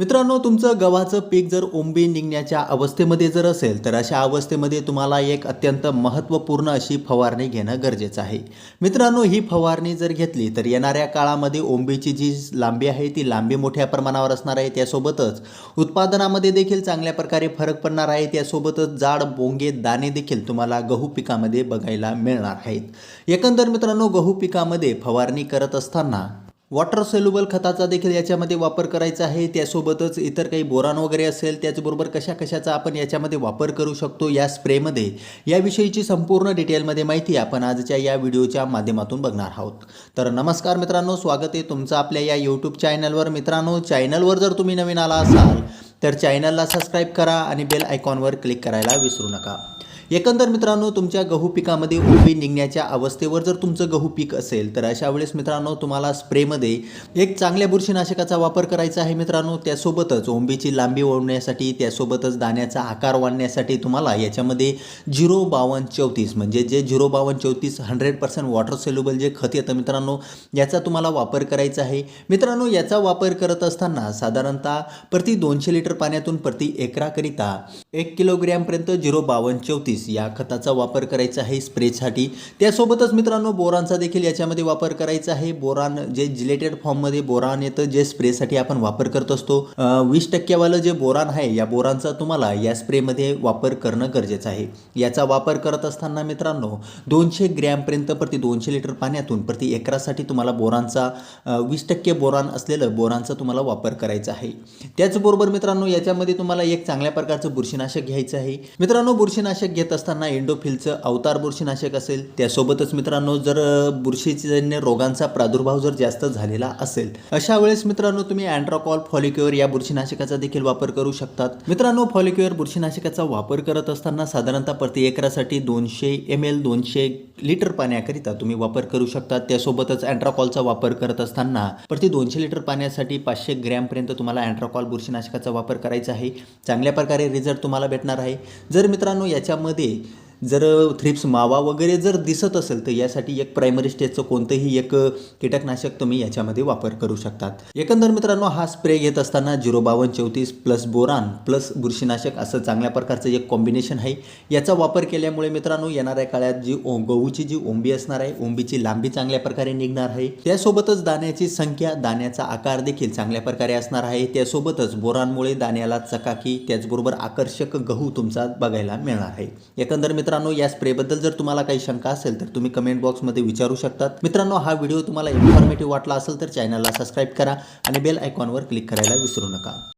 मित्रांनो तुमचं गव्हाचं पीक जर ओंबी निघण्याच्या अवस्थेमध्ये जर असेल तर अशा अवस्थेमध्ये तुम्हाला एक अत्यंत महत्त्वपूर्ण अशी फवारणी घेणं गरजेचं आहे. मित्रांनो ही फवारणी जर घेतली तर येणाऱ्या काळामध्ये ओंबीची जी लांबी आहे ती लांबी मोठ्या प्रमाणावर असणार आहे. त्यासोबतच उत्पादनामध्ये देखील चांगल्या प्रकारे फरक पडणार आहे. त्यासोबतच जाड बोंगे दाणे देखील तुम्हाला गहू पिकामध्ये बघायला मिळणार आहेत. एकंदर मित्रांनो गहू पिकामध्ये फवारणी करत असताना वॉटर सेल्युबल खताचा देखील याच्यामध्ये वापर करायचा आहे. त्यासोबतच इतर काही बोरान वगैरे असेल त्याचबरोबर कशा कशाचा आपण याच्यामध्ये वापर करू शकतो या स्प्रेमध्ये. याविषयीची संपूर्ण डिटेलमध्ये माहिती आपण आजच्या या व्हिडिओच्या माध्यमातून बघणार आहोत. तर नमस्कार मित्रांनो स्वागत आहे तुमचं आपल्या या यूट्यूब चॅनलवर मित्रांनो चॅनलवर जर तुम्ही नवीन आला असाल तर चॅनलला सबस्क्राईब करा आणि बेल आयकॉनवर क्लिक करायला विसरू नका. एकंदर मित्रांनो तुमच्या गहू पिकामध्ये ओंबी निघण्याच्या अवस्थेवर जर तुमचं गहू पीक असेल तर अशा वेळेस मित्रांनो तुम्हाला स्प्रेमध्ये एक चांगल्या बुरशीनाशकाचा वापर करायचा आहे मित्रांनो. त्यासोबतच ओंबीची लांबी ओढण्यासाठी त्यासोबतच दाण्याचा आकार वाढण्यासाठी तुम्हाला याच्यामध्ये झिरो बावन्न चौतीस म्हणजे जे झिरो बावन्न चौतीस हंड्रेड पर्सेंट वॉटर सेल्युबल जे खत येतं मित्रांनो याचा तुम्हाला वापर करायचा आहे. मित्रांनो याचा वापर करत असताना साधारणतः प्रति दोनशे लिटर पाण्यातून प्रति एकराकरिता एक किलोग्रॅमपर्यंत झिरो बावन्न चौतीस या खताचा वापर करायचा आहे स्प्रेसाठी. त्यासोबतच मित्रांनो बोरांचा देखील याच्यामध्ये वापर करायचा आहे. बोरान जे जिलेटेड फॉर्ममध्ये बोरान येतं जे स्प्रेसाठी आपण वापर करत असतो. वीस टक्क्यावालं जे बोरान आहे या बोरांचा तुम्हाला या स्प्रेमध्ये वापर करणं गरजेचं आहे. याचा वापर करत असताना मित्रांनो दोनशे ग्रॅमपर्यंत प्रति दोनशे लिटर पाण्यातून प्रति एकरासाठी तुम्हाला बोरांचा वीस टक्के बोरान असलेलं बोरांचा तुम्हाला वापर करायचा आहे. त्याचबरोबर मित्रांनो याच्यामध्ये तुम्हाला एक चांगल्या प्रकारचं बुरशीनाशक घ्यायचं आहे. मित्रांनो बुरशीनाशक घेत असताना एंडोफिलचं अवतार बुरशीनाशक असेल त्यासोबतच मित्रांनो जर बुरशीजन्य रोगांचा प्रादुर्भाव जर जास्त झालेला असेल अशा वेळेस मित्रांनो तुम्ही अँड्रॉकॉल फॉलिक्युअर या बुरशीनाशकाचा देखील वापर करू शकतात. मित्रांनो फॉलिक्युअर बुरशीनाशकाचा वापर करत असताना साधारणतः प्रति एकरासाठी दोनशे एम एल दोनशे लिटर पाण्याकरिता तुम्ही वापर करू शकता त्यासोबतच अँट्राकॉलचा वापर करत असताना प्रति दोनशे लिटर पाण्यासाठी पाचशे ग्रॅमपर्यंत तुम्हाला अँट्राकॉल बुरशीनाशकाचा वापर करायचा आहे. चांगल्या प्रकारे रिझल्ट तुम्हाला भेटणार आहे. जर मित्रांनो याच्यामध्ये जर थ्रिप्स मावा वगैरे जर दिसत असेल तर यासाठी एक प्रायमरी स्टेजचं कोणतंही एक कीटकनाशक तुम्ही याच्यामध्ये वापर करू शकतात. एकंदर मित्रांनो हा स्प्रे घेत असताना झिरो बावन्न चौतीस प्लस बोरान प्लस बुरशीनाशक असं चांगल्या प्रकारचं एक कॉम्बिनेशन आहे. याचा वापर केल्यामुळे मित्रांनो येणाऱ्या काळात जी ओ गहूची जी ओंबी असणार आहे ओंबीची लांबी चांगल्या प्रकारे निघणार आहे. त्यासोबतच दाण्याची संख्या दाण्याचा आकार देखील चांगल्या प्रकारे असणार आहे. त्यासोबतच बोरांमुळे दाण्याला चकाकी त्याचबरोबर आकर्षक गहू तुमचा बघायला मिळणार आहे. एकंदर मित्र मित्रांनो या स्प्रेबद्दल जर तुम्हाला काही शंका असेल तर तुम्ही कमेंट बॉक्समध्ये विचारू शकतात. मित्रांनो हा व्हिडिओ तुम्हाला इन्फॉर्मेटिव्ह वाटला असेल तर चॅनलला सबस्क्राईब करा आणि बेल आयकॉनवर क्लिक करायला विसरू नका.